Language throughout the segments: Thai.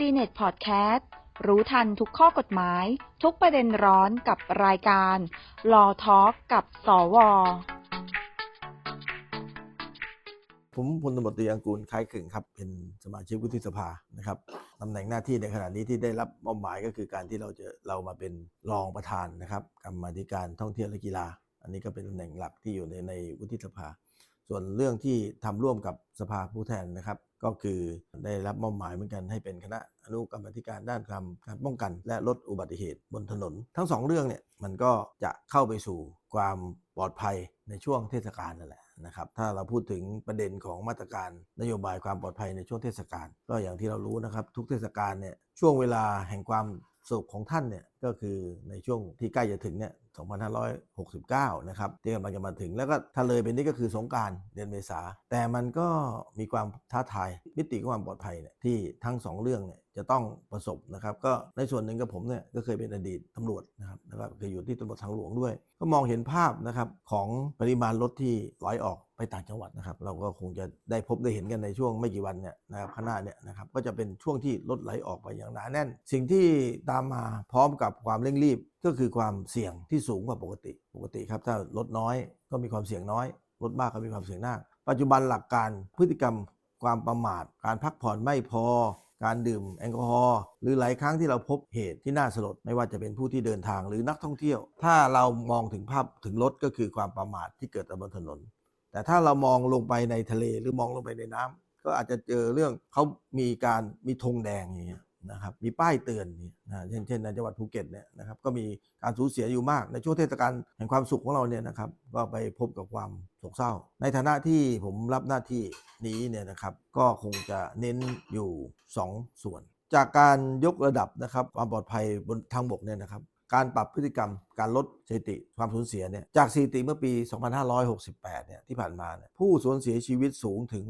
c n e t Podcast รู้ทันทุกข้อกฎหมาย ทุกประเด็นร้อนกับรายการ Law Talk กับ สว ผมพลตำรวจตรีอังกูลคล้ายคลึงครับ เป็นสมาชิกวุฒิสภานะครับตำแหน่งหน้าที่ในขณะนี้ที่ได้รับมอบหมายก็คือการที่เราจะเรามาเป็นรองประธานนะครับกรรมาธิการท่องเที่ยวและกีฬา อันนี้ก็เป็นตำแหน่งหลักที่อยู่ในในวุฒิสภา ส่วนเรื่องที่ทำร่วมกับสภาผู้แทนนะครับ ก็คือได้รับมอบหมายเหมือนกันให้เป็นคณะอนุกรรมธิการด้านการการป้องกัน และลดอุบัติเหตุบนถนน ทั้งสองเรื่องเนี่ยมันก็จะเข้าไปสู่ความปลอดภัยในช่วงเทศกาลนั่นแหละนะครับถ้าเราพูดถึงประเด็นของมาตรการนโยบายความปลอดภัยในช่วงเทศกาลก็อย่างที่เรารู้นะครับ ทุกเทศกาลเนี่ยช่วงเวลาแห่งความสุขของท่านเนี่ยก็คือในช่วงที่ใกล้จะถึงเนี่ย 2569 นะครับที่กำลังจะมาถึง แล้วก็ถ้าเลยไปนี้ก็คือสงการเดือนเมษา แต่มันก็มีความท้าทายมิติของความปลอดภัยเนี่ยที่ทั้งสองเรื่องเนี่ยจะต้องประสบนะครับก็ในส่วนหนึ่งกับผมเนี่ยก็เคยเป็นอดีตตำรวจนะครับแล้วก็เคยอยู่ที่ตำรวจทางหลวงด้วย ก็มองเห็นภาพนะครับของปริมาณรถที่ไหลออก ไปต่างจังหวัดนะครับ เราก็คงจะได้พบได้เห็นกันในช่วงไม่กี่วันเนี่ยนะครับข้างหน้าเนี่ยนะครับก็จะเป็นช่วงที่รถไหลออกไปอย่างหนาแน่น สิ่งที่ตามมาพร้อมกับความเร่งรีบก็คือความเสี่ยงที่สูงกว่าปกติ ปกติครับถ้ารถน้อยก็มีความเสี่ยงน้อยรถมากก็มีความเสี่ยงมากปัจจุบันหลักการพฤติกรรมความประมาท การพักผ่อนไม่พอ การดื่มแอลกอฮอล์หรือหลายครั้งที่เราพบเหตุที่น่าสลดไม่ว่าจะเป็นผู้ที่เดินทางหรือนักท่องเที่ยว ถ้าเรามองถึงภาพถึงรถก็คือความประมาทที่เกิดบนถนน แต่ถ้าเรามองลงไปในทะเลหรือมองลงไปในน้ำก็อาจจะเจอเรื่องเขามีการมีธงแดงอย่างเงี้ยนะครับมีป้ายเตือนนี่นะเช่นเช่นในจังหวัดภูเก็ตเนี่ยนะครับก็มีการสูญเสียอยู่มาก ในช่วงเทศกาลแห่งความสุขของเราเนี่ยนะครับก็ไปพบกับความโศกเศร้า ในฐานะที่ผมรับหน้าที่นี้เนี่ยนะครับก็คงจะเน้นอยู่ 2 ส่วน จากการยกระดับนะครับความปลอดภัยบนทางบกเนี่ยนะครับ การปรับพฤติกรรมการลดสถิติความสูญเสียเนี่ยจากสถิติเมื่อปี 2568 เนี่ยที่ผ่านมาเนี่ยผู้สูญเสียชีวิตสูงถึง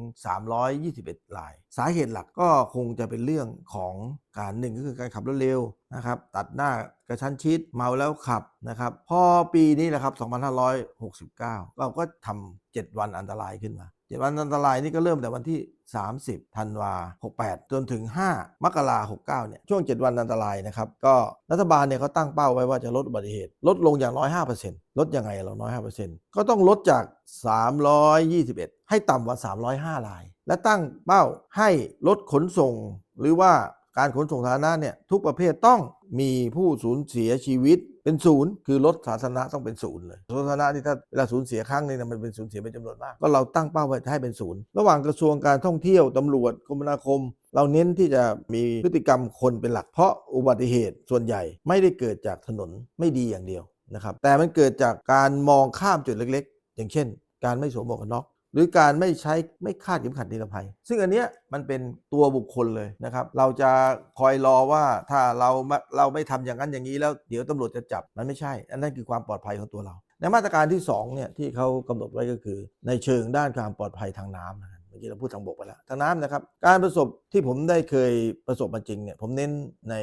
321ราย สาเหตุหลักก็คงจะเป็นเรื่องของการหนึ่งก็คือการขับรถเร็วนะครับตัดหน้ากระชั้นชิดเมาแล้วขับนะครับ พอปีนี้แหละครับ 2569 เราก็ทำ7วันอันตรายขึ้นมา จ็ดวันอันตรายนี่ก็เริ่มแต่วันที่ 30ธันวา68 จนถึง 5 มกรา69เนี่ยช่วง 7 วันอันตรายนะครับก็รัฐบาลเนี่ยเขาตั้งเป้าไว้ว่าจะลดอุบัติเหตุ ลดลงอย่างน้อย 5%ลดยังไงเราน้อย 5%ก็ต้องลดจาก 321 ให้ต่ำกว่า 305ราย และตั้งเป้าให้ลดขนส่งหรือว่า การขนส่งสาธารณะเนี่ยทุกประเภทต้องมีผู้สูญเสียชีวิตเป็นศูนย์คือรถสาธารณะต้องเป็นศูนย์เลยรถสาธารณะที่ถ้าเวลาสูญเสียครั้งหนึงเนี่ยมันเป็นสูญเสียเป็นจำนวนมากก็เราตั้งเป้าไว้ให้เป็นศูนย์ระหว่างกระทรวงการท่องเที่ยวตำรวจคมนาคม เราเน้นที่จะมีพฤติกรรมคนเป็นหลักเพราะอุบัติเหตุส่วนใหญ่ไม่ได้เกิดจากถนนไม่ดีอย่างเดียวนะครับแต่มันเกิดจากการมองข้ามจุดเล็ก ๆ อย่างเช่น การไม่สวมหมวกกันน็อก หรือการไม่ใช้ไม่คาดเข็มขัดนิรภัย ซึ่งอันเนี้ยมันเป็นตัวบุคคลเลยนะครับ เราจะคอยรอว่าถ้าเราเราไม่ทำอย่างนั้นอย่างนี้แล้วเดี๋ยวตำรวจจะจับมันไม่ใช่ อันนั้นคือความปลอดภัยของตัวเรา ในมาตรการที่2เนี่ยที่เขากำหนดไว้ก็คือ ในเชิงด้านความปลอดภัยทางน้ำนะครับเมื่อกี้เราพูดทางบกไปแล้วทางน้ำนะครับ การประสบที่ผมได้เคยประสบมาจริงเนี่ยผมเน้นใน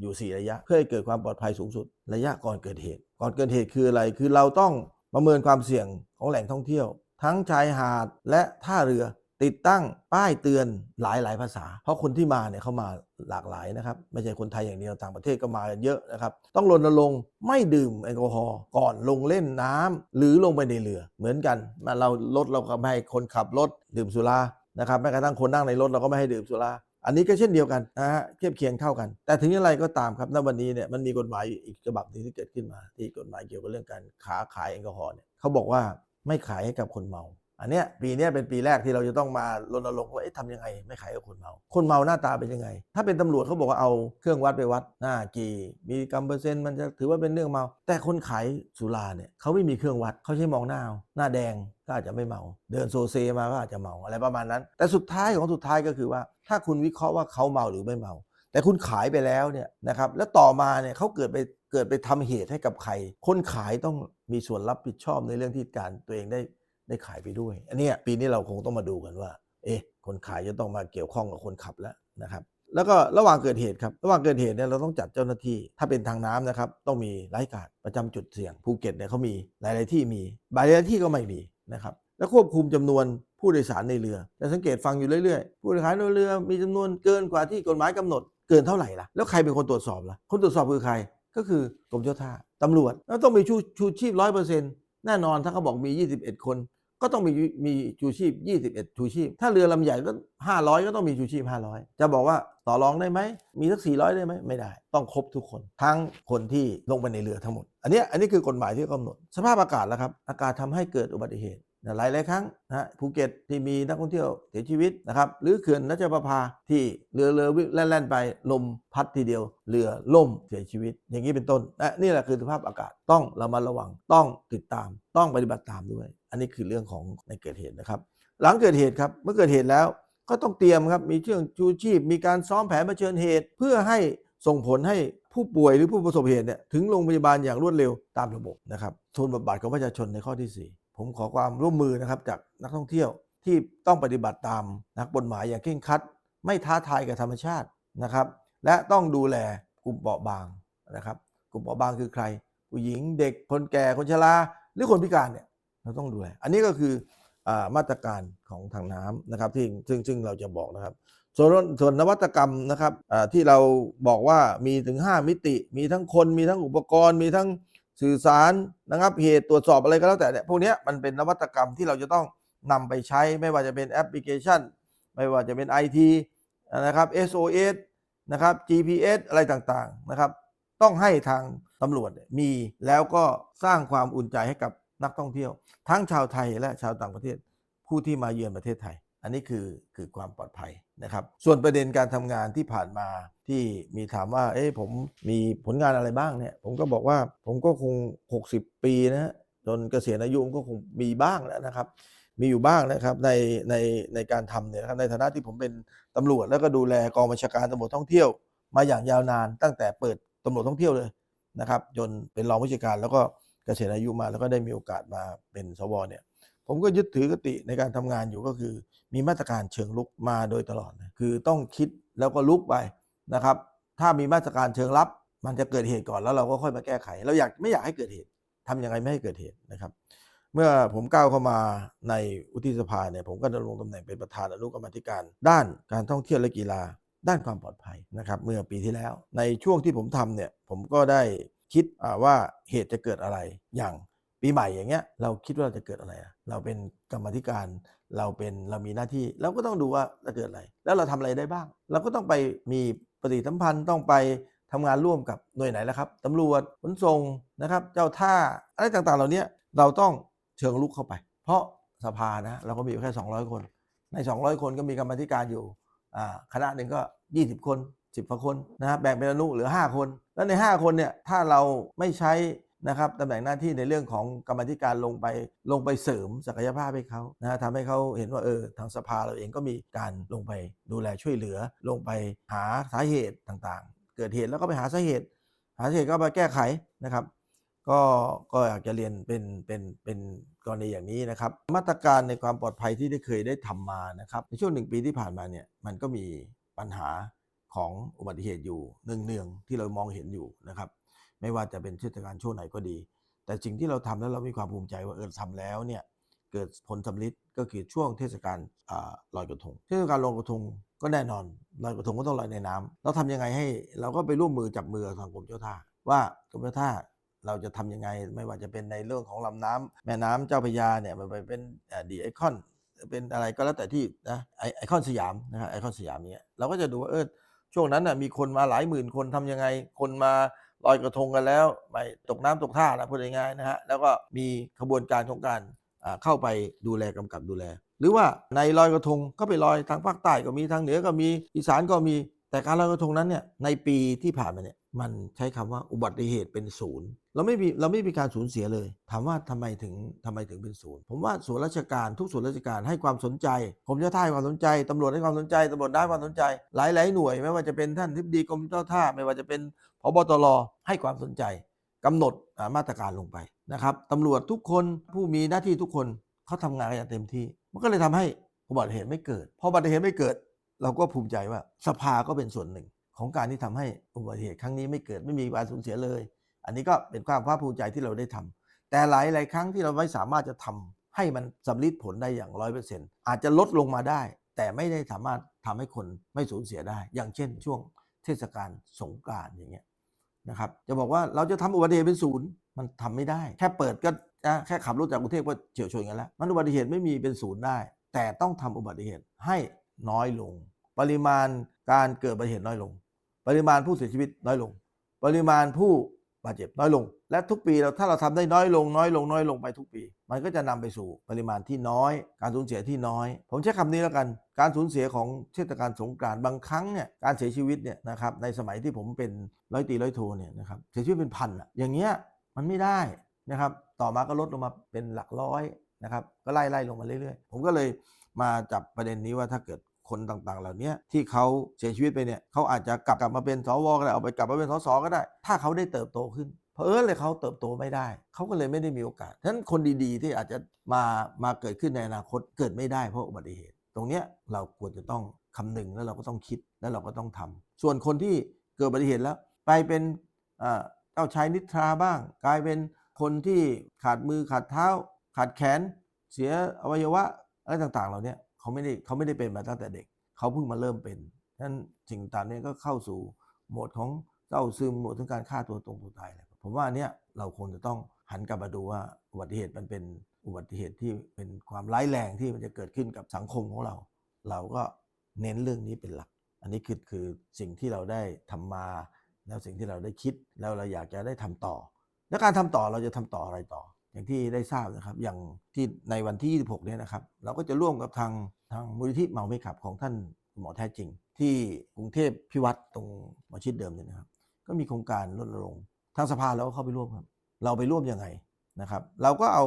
อยู่ 4 ระยะ เพื่อให้เกิดความปลอดภัยสูงสุด ระยะก่อนเกิดเหตุ ก่อนเกิดเหตุคืออะไรคือเราต้องประเมินความเสี่ยงของแหล่งท่องเที่ยว ทั้งชายหาดและท่าเรือ ติดตั้งป้ายเตือนหลายหลายภาษา เพราะคนที่มาเนี่ยเขามาหลากหลายนะครับ ไม่ใช่คนไทยอย่างเดียวต่างประเทศก็มาเยอะนะครับ ต้องรณรงค์ไม่ดื่มแอลกอฮอล์ก่อนลงเล่นน้ำหรือลงไปในเรือ เหมือนกันมาเรารถเราก็ไม่ให้คนขับรถดื่มสุรานะครับแม้กระทั่งคนนั่งในรถเราก็ไม่ให้ดื่มสุราอันนี้ก็เช่นเดียวกันนะฮะเทียบเคียงเท่ากัน แต่ถึงอย่างไรก็ตามครับณวันนี้เนี่ยมันมีกฎหมายอีกฉบับหนึงที่เกิดขึ้นมา ที่กฎหมายเกี่ยวกับเรื่องการค้าขายแอลกอฮอล์เนี่ยเขาบอกว่า ไม่ขายให้กับคนเมา อันเนี้ยปีเนี้ยเป็นปีแรกที่เราจะต้องมารณรงค์ว่าเอ๊ะทำยังไง ไม่ขายกับคนเมา คนเมาหน้าตาเป็นยังไง ถ้าเป็นตำรวจเขาบอกว่าเอาเครื่องวัดไปวัดหน้ากี่มีกรัมเปอร์เซ็นต์มันจะถือว่าเป็นเรื่องเมา แต่คนขายสุราเนี่ยเขาไม่มีเครื่องวัดเขาใช้มองหน้าเอาหน้าแดงก็อาจจะไม่เมา เดินโซเซมาก็อาจจะเมาอะไรประมาณนั้น แต่สุดท้ายของสุดท้ายก็คือว่า ถ้าคุณวิเคราะห์ว่าเขาเมาหรือไม่เมา แต่คุณขายไปแล้วเนี่ยนะครับแล้วต่อมาเนี่ยเขาเกิดไปเกิดไปทำเหตุให้กับใคร คนขายต้องมีส่วนรับผิดชอบในเรื่องที่การตัวเองได้ได้ขายไปด้วย อันนี้ปีนี้เราคงต้องมาดูกันว่า เอ๊ะคนขายจะต้องมาเกี่ยวข้องกับคนขับแล้วนะครับแล้วก็ระหว่างเกิดเหตุครับ ระหว่างเกิดเหตุเนี่ยเราต้องจัดเจ้าหน้าที่ ถ้าเป็นทางน้ำนะครับ ต้องมีไลฟ์การ์ดประจำจุดเสี่ยงภูเก็ตเนี่ยเขามีหลาย ๆ ที่มีบางหลายที่ก็ไม่มีนะครับ และควบคุมจำนวนผู้โดยสารในเรือจะสังเกตฟังอยู่เรื่อย ๆ ผู้โดยสารในเรือมีจำนวนเกินกว่าที่กฎหมายกำหนด เกินเท่าไหร่ล่ะ แล้วใครเป็นคนตรวจสอบล่ะ คนตรวจสอบคือใคร ก็คือกรมเจ้าท่าตำรวจ แล้วต้องมีชูชูชีพร้อยเปอร์เซ็นต์แน่นอนถ้าเขาบอกมี 21 คน ก็ต้องมีมีชูชีพ 21 ชูชีพ ถ้าเรือลำใหญ่ก็ 500 ก็ต้องมีชูชีพ 500 จะบอกว่าต่อรองได้ไหม มีสัก 400 ได้ไหม ไม่ได้ ต้องครบทุกคน ทั้งคนที่ลงไปในเรือทั้งหมด อันนี้อันนี้คือกฎหมายที่กำหนด สภาพอากาศแล้วครับ อากาศทำให้เกิดอุบัติเหตุ หลายหลายครั้งนะฮะภูเก็ตที่มีนักท่องเที่ยวเสียชีวิตนะครับ หรือเขื่อนรัชประภาที่เรือเรือวิ่งแล่นๆไปลมพัดทีเดียว เรือล่มเสียชีวิต อย่างนี้เป็นต้นและนี่แหละคือสภาพอากาศต้องเรามาระวังต้องติดตาม ต้องปฏิบัติตามด้วย อันนี้คือเรื่องของในเกิดเหตุนะครับ หลังเกิดเหตุครับเมื่อเกิดเหตุแล้วก็ต้องเตรียมครับมีเชือกชูชีพ มีการซ้อมแผนเผชิญเหตุ เพื่อให้ส่งผลให้ผู้ป่วยหรือผู้ประสบเหตุเนี่ยถึงโรงพยาบาลอย่างรวดเร็วตามระบบนะครับทุนบทบาทของประชาชนในข้อที่ 4 ผมขอความร่วมมือนะครับจากนักท่องเที่ยวที่ต้องปฏิบัติตามนักกฎหมายอย่างเคร่งครัด ไม่ท้าทายกับธรรมชาตินะครับ และต้องดูแลกลุ่มเปราะบางนะครับ กลุ่มเปราะบางคือใคร ผู้หญิงเด็กคนแก่คนชราหรือคนพิการเนี่ยเราต้องดูแล อันนี้ก็คืออมาตรการของทางน้ำนะครับที่ซึ่งซึ่งเราจะบอกนะครับ ส่วนส่วนนวัตกรรมนะครับที่เราบอกว่ามีถึง 5 มิติ มีทั้งคนมีทั้งอุปกรณ์ มีทั้ง สื่อสารนะครับเหตุตรวจสอบอะไรก็แล้วแต่เนี่ยพวกนี้มันเป็นนวัตกรรมที่เราจะต้องนำไปใช้ไม่ว่าจะเป็นแอปพลิเคชัน ไม่ว่าจะเป็น IT นะครับ SOS นะครับ GPS อะไรต่างๆนะครับ ต้องให้ทางตำรวจมีแล้วก็สร้างความอุ่นใจให้กับนักท่องเที่ยว ทั้งชาวไทยและชาวต่างประเทศ ผู้ที่มาเยือนประเทศไทย อันนี้คือคือความปลอดภัยนะครับ ส่วนประเด็นการทำงานที่ผ่านมาที่มีถามว่า เอ๊ะผมมีผลงานอะไรบ้างเนี่ย ผมก็บอกว่าผมก็คง 60 ปีนะจนเกษียณอายุก็คงมีบ้างแล้วนะครับ มีอยู่บ้างนะครับในในในการทำเนี่ยนะครับในฐานะที่ผมเป็นตำรวจแล้วก็ดูแลกองบัญชาการตำรวจท่องเที่ยว มาอย่างยาวนาน ตั้งแต่เปิดตำรวจท่องเที่ยวเลยนะครับ จนเป็นรองผู้จัดการแล้วก็เกษียณอายุมาแล้วก็ได้มีโอกาสมาเป็นสวเนี่ย ผมก็ยึดถือกติในการทำงานอยู่ก็คือ มีมาตรการเชิงลุกมาโดยตลอดนะคือต้องคิดแล้วก็ลุกไปนะครับ ถ้ามีมาตรการเชิงรับ มันจะเกิดเหตุก่อนแล้วเราก็ค่อยมาแก้ไข เราอยากไม่อยากให้เกิดเหตุทำยังไงไม่ให้เกิดเหตุนะครับ เมื่อผมก้าวเข้ามาในอุทิสภาเนี่ยผมก็ดำรงตำแหน่งเป็นประธานอนุกรรมธิการ ด้านการท่องเที่ยวและกีฬา ด้านความปลอดภัยนะครับ เมื่อปีที่แล้ว ในช่วงที่ผมทำเนี่ยผมก็ได้คิดว่าเหตุจะเกิดอะไรอย่าง ปีใหม่อย่างเงี้ยเราคิดว่าเราจะเกิดอะไร เราเป็นกรรมธิการเราเป็นเรามีหน้าที่เราก็ต้องดูว่าจะเกิดอะไร แล้วเราทำอะไรได้บ้าง เราก็ต้องไปมีปฏิสัมพันธ์ต้องไปทำงานร่วมกับหน่วยไหนแล้วครับตำรวจขนส่งนะครับเจ้าท่าอะไรต่างๆ เหล่านี้เราต้องเชิงลุกเข้าไป เพราะสภานะเราก็มีอยู่แค่ 200 คน ใน 200 คนก็มีกรรมธิการอยู่คณะหนึ่งก็ 20 คน 10กว่าคนนะครับแบ่งเป็นอนุเหลือ 5 คน แล้วใน 5 คนเนี่ยถ้าเราไม่ใช้ นะครับตำแหน่งหน้าที่ในเรื่องของกรรมธิการลงไปลงไปเสริมศักยภาพให้เขานะทำให้เขาเห็นว่าเออทางสภาเราเองก็มีการลงไปดูแลช่วยเหลือ ลงไปหาสาเหตุต่างๆ เกิดเหตุแล้วก็ไปหาสาเหตุ หาสาเหตุก็มาแก้ไขนะครับ ก็ก็อยากจะเรียนเป็นเป็นเป็นกรณีอย่างนี้นะครับ มาตรการในความปลอดภัยที่ได้เคยได้ทำมานะครับในช่วงหนึ่งปีที่ผ่านมาเนี่ยมันก็มีปัญหาของอุบัติเหตุอยู่เนืองๆที่เรามองเห็นอยู่นะครับ ไม่ว่าจะเป็นเทศกาลช่วงไหนก็ดี แต่สิ่งที่เราทำแล้วเรามีความภูมิใจว่าเออทำแล้วเนี่ยเกิดผลสำลิดก็คือช่วงเทศกาลลอยกระทง เทศกาลลอยกระทงก็แน่นอนลอยกระทงก็ต้องลอยในน้ำเราทำยังไงให้เราก็ไปร่วมมือจับมือทางกรมเจ้าท่า ว่ากรมเจ้าท่าเราจะทำยังไงไม่ว่าจะเป็นในเรื่องของลำน้ำแม่น้ำเจ้าพระยาเนี่ยมันไปเป็นดีไอคอนเป็นอะไรก็แล้วแต่ที่นะไอไอคอนสยามนะฮะไอคอนสยามเนี่ยเราก็จะดูว่าเออช่วงนั้นน่ะมีคนมาหลายหมื่นคนทำยังไง คนมา ลอยกระทงกันแล้วไปตกน้ำตกท่าแล้วพูดง่ายๆนะฮะแล้วก็มีขบวนการของการเข้าไปดูแลกำกับดูแล หรือว่าในลอยกระทงก็ไปลอยทางภาคใต้ก็มีทางเหนือก็มีอีสานก็มีแต่การลอยกระทงนั้นเนี่ยในปีที่ผ่านมาเนี่ย มันใช้คำว่าอุบัติเหตุเป็นศูนย์เราไม่มีเราไม่มีการสูญเสียเลย ถามว่าทำไมถึงทำไมถึงเป็นศูนย์ผมว่าส่วนราชการทุกส่วนราชการให้ความสนใจผมจะท่าให้ความสนใจตำรวจให้ความสนใจตำรวจได้ความสนใจ หลาย ๆ หน่วย ไม่ว่าจะเป็นท่านทิบดีกรมเจ้าท่า ไม่ว่าจะเป็นพบตรให้ความสนใจกำหนดมาตรการลงไปนะครับตำรวจทุกคนผู้มีหน้าที่ทุกคนเขาทำงานกันอย่างเต็มที่ มันก็เลยทำให้อุบัติเหตุไม่เกิดพออุบัติเหตุไม่เกิด เราก็ภูมิใจว่าสภาก็เป็นส่วนหนึ่ง ของการที่ทำให้อุบัติเหตุครั้งนี้ไม่เกิดไม่มีการสูญเสียเลย อันนี้ก็เป็นความภาคภูมิใจที่เราได้ทำแต่หลายหลายครั้งที่เราไม่สามารถจะทำให้มันสำลิดผลได้อย่างร้อยเปอร์เซ็นต์อาจจะลดลงมาได้ แต่ไม่ได้สามารถทำให้คนไม่สูญเสียได้ อย่างเช่น ช่วงเทศกาลสงกรานต์อย่างเงี้ยนะครับจะบอกว่าเราจะทำอุบัติเหตุเป็นศูนย์มันทำไม่ได้ แค่เปิดก็แค่ขับรถจากกรุงเทพก็เฉียวชนกันแล้ว มันอุบัติเหตุไม่มีเป็นศูนย์ได้ แต่ต้องทำอุบัติเหตุให้น้อยลง ปริมาณการเกิดอุบัติเหตุน้อยลง ริมาณผู้เสียชีวิตน้อยลง ปริมาณผู้บาดเจ็บน้อยลง และทุกปีเราถ้าเราทำได้น้อยลงน้อยลงน้อยลงไปทุกปี มันก็จะนำไปสู่ปริมาณที่น้อย การสูญเสียที่น้อย ผมใช้คำนี้แล้วกัน การสูญเสียของเทศกาลสงกรานต์บางครั้งเนี่ยการเสียชีวิตเนี่ยนะครับในสมัยที่ผมเป็นร้อยตีร้อยโทเนี่ยนะครับเสียชีวิตเป็นพันอะอย่างเงี้ยมันไม่ได้นะครับต่อมาก็ลดลงมาเป็นหลักร้อยนะครับก็ไล่ไล่ลงมาเรื่อยๆ ผมก็เลยมาจับประเด็นนี้ว่าถ้าเกิด คนต่างๆ เหล่านี้ที่เขาเสียชีวิตไปเนี่ยเขาอาจจะกลับกลับมาเป็นสวก็ได้เอาไปกลับมาเป็นสสก็ได้ ถ้าเขาได้เติบโตขึ้นเพราะเออเลยเขาเติบโตไม่ได้ เขาก็เลยไม่ได้มีโอกาสฉะนั้นคนดีๆ ที่อาจจะมามาเกิดขึ้นในอนาคตเกิดไม่ได้เพราะอุบัติเหตุ ตรงเนี้ยเราควรจะต้องคำนึงแล้วเราก็ต้องคิดแล้วเราก็ต้องทำส่วนคนที่เกิดอุบัติเหตุแล้ว ไปเป็นเจ้าชายนิทราบ้าง กลายเป็นคนที่ขาดมือขาดเท้า ขาดแขน เสียอวัยวะอะไรต่างๆ เหล่านี้ เขาไม่ได้เขาไม่ได้เป็นมาตั้งแต่เด็ก เขาเพิ่งมาเริ่มเป็นฉะนั้นสิ่งต่างนี้ก็เข้าสู่โหมดของเศร้าซึมโหมดถึงการฆ่าตัวตรงตัวตายเลยผมว่าอันเนี้ยเราควรจะต้องหันกลับมาดูว่าอุบัติเหตุมันเป็นอุบัติเหตุที่เป็นความร้ายแรงที่มันจะเกิดขึ้นกับสังคมของเรา เราก็เน้นเรื่องนี้เป็นหลัก อันนี้คือคือสิ่งที่เราได้ทำมา แล้วสิ่งที่เราได้คิดแล้วเราอยากจะได้ทำต่อ และการทำต่อเราจะทำต่ออะไรต่อ อย่างที่ได้ทราบนะครับ อย่างที่ในวันที่ 26 เนี่ยนะครับ เราก็จะร่วมกับทางทางมูลนิธิเมาไม่ขับของท่านหมอแท้จริง ที่กรุงเทพพิวัตรตรงหมอชิดเดิมเนี่ยนะครับ ก็มีโครงการรณรงค์ทางสภาเราก็เข้าไปร่วมครับ เราไปร่วมยังไงนะครับ เราก็เอา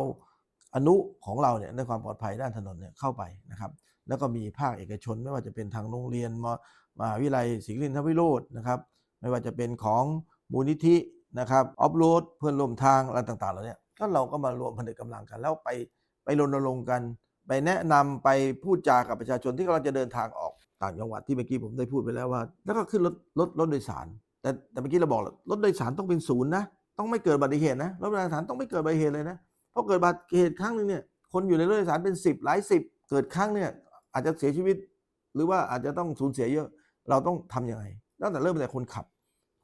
อนุของเราเนี่ยในความปลอดภัยด้านถนนเนี่ยเข้าไปนะครับ แล้วก็มีภาคเอกชนไม่ว่าจะเป็นทางโรงเรียนมมหาวิทยาลัยศรีรินทวิโรจน์นะครับ ไม่ว่าจะเป็นของมูลนิธินะครับออฟโรดเพื่อนร่วมทางอะไรต่างๆเหล่านี้ ก็เราก็มารวมผนึกกำลังกัน แล้วไปไปรณรงค์กัน ไปแนะนำไปพูดจากับประชาชนที่กำลังจะเดินทางออกต่างจังหวัดที่เมื่อกี้ผมได้พูดไปแล้วว่า แล้วก็ขึ้นรถรถรถโดยสาร แต่แต่เมื่อกี้เราบอกรถโดยสารต้องเป็นศูนย์นะต้องไม่เกิดอุบัติเหตุนะรถโดยสารต้องไม่เกิดอุบัติเหตุเลยนะเพราะเกิดอุบัติเหตุครั้งหนึ่งเนี่ยคนอยู่ในรถโดยสารเป็นสิบหลายสิบเกิดครั้งเนี่ยอาจจะเสียชีวิต หรือว่าอาจจะต้องสูญเสียเยอะ เราต้องทำยังไงตั้งแต่เริ่มแต่คนขับ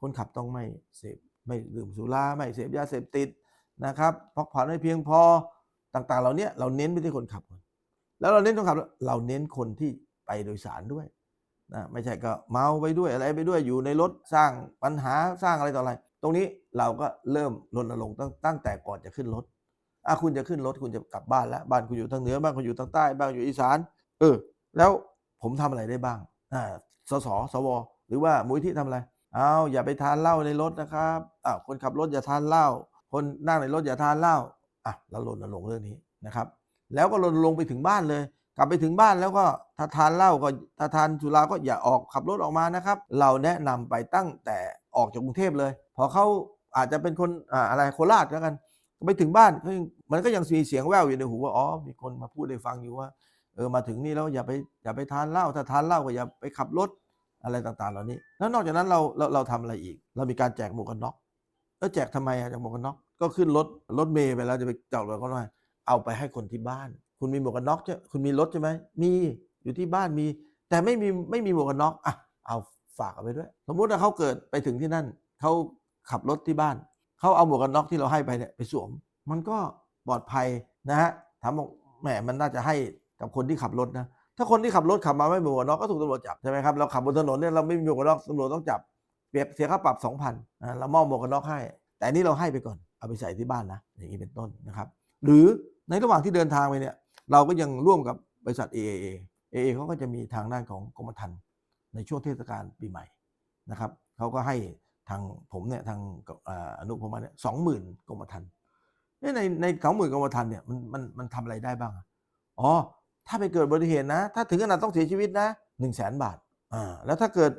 คนขับต้องไม่เสพไม่ดื่มสุราไม่เสพยาเสพติด นะครับพักผ่อนให้เพียงพอต่างๆ เหล่านี้เราเน้นไปที่คนขับก่อนแล้วเราเน้นคนขับ เราเน้นคนที่ไปโดยสารด้วยนะไม่ใช่ก็เมาไปด้วยอะไรไปด้วยอยู่ในรถสร้างปัญหาสร้างอะไรต่ออะไร ตรงนี้เราก็เริ่มรณรงค์ตั้งแต่ก่อนจะขึ้นรถอะคุณจะขึ้นรถคุณจะกลับบ้านแล้วบ้านคุณอยู่ทางเหนือบ้านคุณอยู่ทางใต้บ้านอยู่อีสาน เออ แล้วผมทำอะไรได้บ้างอ่าสสสว หรือว่ามูลที่ทำอะไรเอาอย่าไปทานเหล้าในรถนะครับอ้าวคนขับรถอย่าทานเหล้า คนนั่งในรถอย่าทานเหล้าอะเรารณรงเรื่องนี้นะครับ แล้วก็รณรงไปถึงบ้านเลย กลับไปถึงบ้านแล้วก็ถ้าทานเหล้าก็ถ้าทานสุราก็อย่าออกขับรถออกมานะครับ เราแนะนำไปตั้งแต่ออกจากกรุงเทพเลย พอเขาอาจจะเป็นคนอ่าอะไรโคราชแล้วกันไปถึงบ้านมันก็ยังมีเสียงแว่วอยู่ในหูว่าอ๋อมีคนมาพูดให้ฟังอยู่ว่าเออมาถึงนี่แล้วอย่าไปอย่าไปทานเหล้าถ้าทานเหล้าก็อย่าไปขับรถอะไรต่างๆ เหล่านี้ แล้วนอกจากนั้นเราเราเราทำอะไรอีก เรามีการแจกหมวกกันน็อก แล้วแจกทำไมอะแจกหมวกกันน็อกก็ขึ้นรถรถเมย์ไปแล้วจะไปจอดรถก็ได้เอาไปให้คนที่บ้าน คุณมีหมวกกันน็อกใช่คุณมีรถใช่ไหมมีอยู่ที่บ้านมี แต่ไม่มีไม่มีหมวกกันน็อกอะเอาฝากเอาไปด้วย สมมุติว่าเขาเกิดไปถึงที่นั่นเขาขับรถที่บ้านเขาเอาหมวกกันน็อกที่เราให้ไปเนี่ยไปสวม มันก็ปลอดภัยนะฮะถามบอกแหมมันน่าจะให้กับคนที่ขับรถนะถ้าคนที่ขับรถขับมาไม่มีหมวกกันน็อกก็ถูกตำรวจจับใช่ไหมครับเราขับบนถนนเนี่ยเราไม่มีหมวกกันน็อกตำรวจต้องจับ เปียบเสียค่าปรับสองพันเรามอบหมวกกันน็อกให้ แต่นี้เราให้ไปก่อนเอาไปใส่ที่บ้านนะ อย่างนี้เป็นต้นนะครับ หรือในระหว่างที่เดินทางไปเนี่ย เราก็ยังร่วมกับบริษัท AAA AA เขาก็จะมีทางด้านของกรมธรรม์ในช่วงเทศกาลปีใหม่นะครับเขาก็ให้ทางผมเนี่ยทางอนุผมมาเนี่ยสองหมื่นกรมธรรม์เนี่ยในในสองหมื่นกรมธรรม์เนี่ยมันมันมันทำอะไรได้บ้างอะอ๋อถ้าไปเกิดอุบัติเหตุนะ ถ้าถึงขนาดต้องเสียชีวิตนะหนึ่งแสนบาทอ่าแล้วถ้าเกิด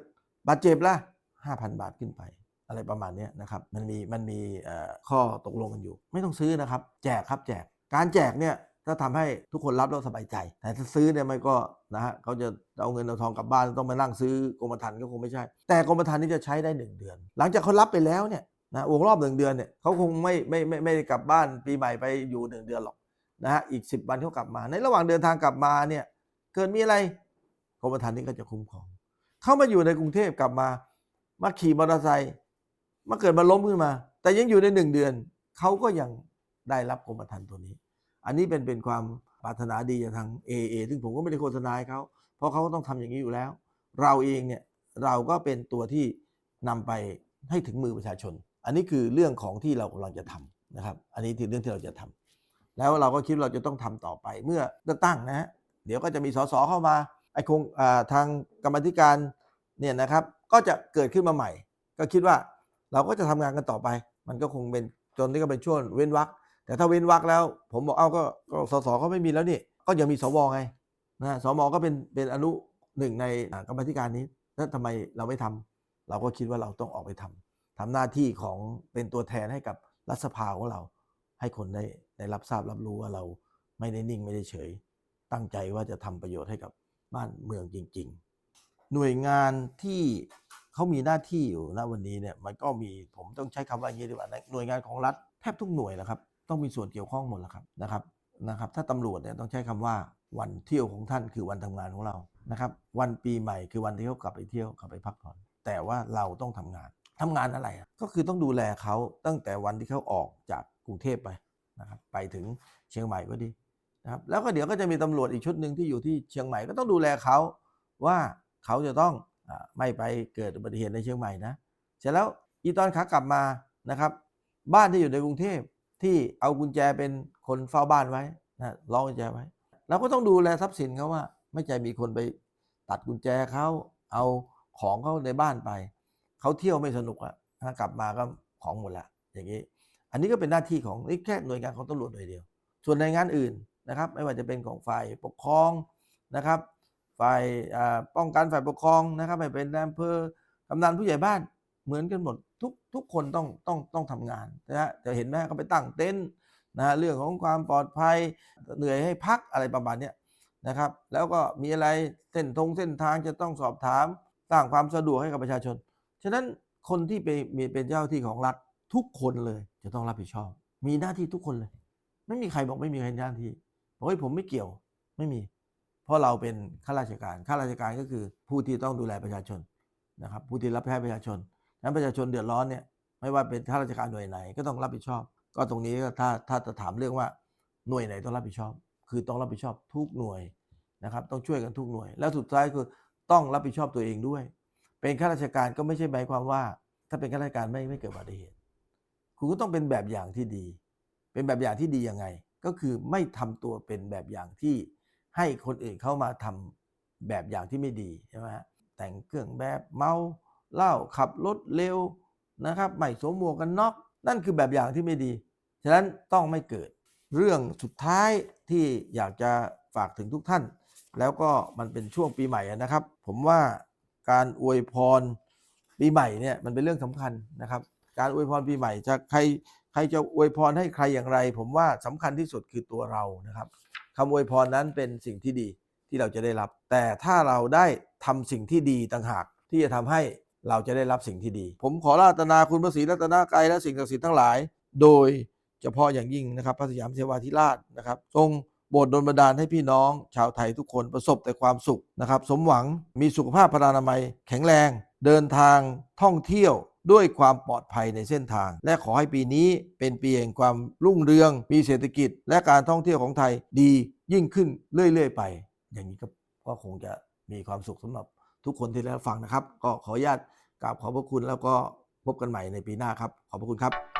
บาดเจ็บล่ะ ห้าพันบาทขึ้นไป อะไรประมาณนี้นะครับ มันมีมันมีข้อตกลงกันอยู่ ไม่ต้องซื้อนะครับ แจกครับแจก การแจกเนี่ยถ้าทำให้ทุกคนรับแล้วสบายใจ แต่ถ้าซื้อเนี่ยมันก็นะฮะเขาจะเอาเงินเอาทองกลับบ้านต้องมานั่งซื้อกรมธรรม์ก็คงไม่ใช่ แต่กรมธรรม์นี่จะใช้ได้หนึ่งเดือน หลังจากเขารับไปแล้วเนี่ยนะวงรอบหนึ่งเดือนเนี่ยเขาคงไม่ไม่ไม่ไม่ได้กลับบ้านปีใหม่ไปอยู่หนึ่งเดือนหรอกนะฮะอีก 10 วันเขากลับมา ในระหว่างเดินทางกลับมาเนี่ยเกิดมีอะไรกรมธรรม์นี่ก็จะคุ้มครอง เข้ามาอยู่ในกรุงเทพกลับมา มาขี่มอเตอร์ไซค์มาเกิดมาล้มขึ้นมา แต่ยังอยู่ในหนึ่งเดือน เขาก็ยังได้รับกรมธรรม์ตัวนี้ อันนี้เป็นเป็นความปรารถนาดีจากทาง AA ซึ่งผมก็ไม่ได้โฆษณาเขา เพราะเขาก็ต้องทำอย่างนี้อยู่แล้ว เราเองเนี่ยเราก็เป็นตัวที่นำไปให้ถึงมือประชาชน อันนี้คือเรื่องของที่เรากำลังจะทำนะครับ อันนี้คือเรื่องที่เราจะทำแล้วเราก็คิดเราจะต้องทำต่อไปเมื่อเลือกตั้งนะฮะเดี๋ยวก็จะมีสสเข้ามาไอ้คงทางกรรมธิการเนี่ยนะครับ ก็จะเกิดขึ้นมาใหม่ ก็คิดว่าเราก็จะทำงานกันต่อไป มันก็คงเป็นจนนี่ก็เป็นช่วงเว้นวรรคแต่ถ้าเว้นวรรคแล้ว ผมบอกเอ้าก็กสสเขาไม่มีแล้วนี่ก็ยังมีสวไงนะสมก็เป็นเป็นอนุหนึ่งในกรรมธิการนี้แล้วทำไมเราไม่ทำเราก็คิดว่าเราต้องออกไปทำทำหน้าที่ของเป็นตัวแทนให้กับรัฐสภาของเรา ให้คนได้ได้รับทราบรับรู้ว่าเราไม่ได้นิ่งไม่ได้เฉย ตั้งใจว่าจะทำประโยชน์ให้กับบ้านเมืองจริง ๆ หน่วยงานที่เขามีหน้าที่อยู่ณวันนี้เนี่ยมันก็มีผมต้องใช้คำว่าอย่างนี้ดีกว่าหน่วยงานของรัฐแทบทุกหน่วยนะครับ ต้องมีส่วนเกี่ยวข้องหมดแล้วครับนะครับนะครับ ถ้าตำรวจเนี่ยต้องใช้คำว่าวันเที่ยวของท่านคือวันทำงานของเรานะครับวันปีใหม่คือวันที่เขากลับไปเที่ยวกลับไปพักผ่อนแต่ว่าเราต้องทำงานทำงานอะไรก็คือต้องดูแลเขาตั้งแต่วันที่เขาออกจากกรุงเทพไปนะครับไปถึงเชียงใหม่ก็ดีนะครับแล้วก็เดี๋ยวก็จะมีตำรวจอีกชุดหนึ่งที่อยู่ที่เชียงใหม่ก็ต้องดูแลเขาว่า เขาจะต้องอไม่ไปเกิดอุบัติเหตุในเชียงใหม่นะ เสร็จแล้วอีตอนขากลับมานะครับ บ้านที่อยู่ในกรุงเทพที่เอากุญแจเป็นคนเฝ้าบ้านไว้นะล็อกกุญแจไว้เราก็ต้องดูแลทรัพย์สินเขาว่า ไม่ใช่มีคนไปตัดกุญแจเขาเอาของเขาในบ้านไป เขาเที่ยวไม่สนุกอะถ้ากลับมาก็ของหมดละอย่างนี้ อันนี้ก็เป็นหน้าที่ของนี่แค่หน่วยงานของตำรวจหน่วยเดียว ส่วนหน่วยงานอื่นนะครับ ไม่ว่าจะเป็นของฝ่ายปกครองนะครับ ฝ่ายป้องกันฝ่ายปกครองนะครับไม่เป็นอำเภอกำนันผู้ใหญ่บ้านเหมือนกันหมดทุกทุกคนต้องต้องต้องทำงานนะฮะจะเห็นไหมเขาไปตั้งเต็นท์นะเรื่องของความปลอดภัยเหนื่อยให้พักอะไรประมาณเนี้ยนะครับ แล้วก็มีอะไรเส้นทงเส้นทางจะต้องสอบถามสร้างความสะดวกให้กับประชาชน ฉะนั้นคนที่ไปมีเป็นเจ้าหน้าที่ของรัฐทุกคนเลยจะต้องรับผิดชอบ มีหน้าที่ทุกคนเลย ไม่มีใครบอกไม่มีใครหน้าที่บอกว่าผมไม่เกี่ยวไม่มี ราะเราเป็นข้าราชการข้าราชการก็คือผู้ที่ต้องดูแลประชาชนนะครับผู้ที่รับใช้ประชาชนนั้นประชาชนเดือดร้อนเนี่ยไม่ว่าเป็นข้าราชการหน่วยไหนก็ต้องรับผิดชอบ ก็ตรงนี้ก็ถ้าถ้าจะถามเรื่องว่าหน่วยไหนต้องรับผิดชอบ คือต้องรับผิดชอบทุกหน่วยนะครับต้องช่วยกันทุกหน่วย แล้วสุดท้ายคือต้องรับผิดชอบตัวเองด้วย เป็นข้าราชการก็ไม่ใช่หมายความว่า ถ้าเป็นข้าราชการไม่ไม่เกิดอุบัติเหตุคุณก็ต้องเป็นแบบอย่างที่ดี เป็นแบบอย่างที่ดียังไง ก็คือไม่ทำตัวเป็นแบบอย่างที่ ให้คนอื่นเข้ามาทำแบบอย่างที่ไม่ดีใช่ไหมฮะแต่งเครื่องแบบเมาเหล้าขับรถเร็วนะครับไม่สวมหมวกกันน็อกนั่นคือแบบอย่างที่ไม่ดี ฉะนั้นต้องไม่เกิด เรื่องสุดท้ายที่อยากจะฝากถึงทุกท่าน แล้วก็มันเป็นช่วงปีใหม่นะครับ ผมว่าการอวยพรปีใหม่เนี่ยมันเป็นเรื่องสำคัญนะครับ การอวยพรปีใหม่จะใครใครจะอวยพรให้ใครอย่างไร ผมว่าสำคัญที่สุดคือตัวเรานะครับ คำอวยพรนั้นเป็นสิ่งที่ดีที่เราจะได้รับ แต่ถ้าเราได้ทำสิ่งที่ดีต่างหาก ที่จะทำให้เราจะได้รับสิ่งที่ดี ผมขอรัตนาคุณพระศรีรัตนกายและสิ่งศักดิ์สิทธิ์ทั้งหลาย โดยเฉพาะอย่างยิ่งนะครับพระสยามเทวาธิราชนะครับ ทรงโปรดดลบันดาลให้พี่น้อง ชาวไทยทุกคนประสบแต่ความสุขนะครับ สมหวังมีสุขภาพพลานามัย แข็งแรง เดินทางท่องเที่ยว ด้วยความปลอดภัยในเส้นทาง และขอให้ปีนี้เป็นปีแห่งความรุ่งเรือง มีเศรษฐกิจ และการท่องเที่ยวของไทยดียิ่งขึ้นเรื่อย ๆ ไป อย่างนี้ก็คงจะมีความสุขสำหรับทุกคนที่ได้ฟังนะครับ ก็ขออนุญาตกราบขอบพระคุณแล้วก็พบกันใหม่ในปีหน้าครับ ขอบพระคุณครับ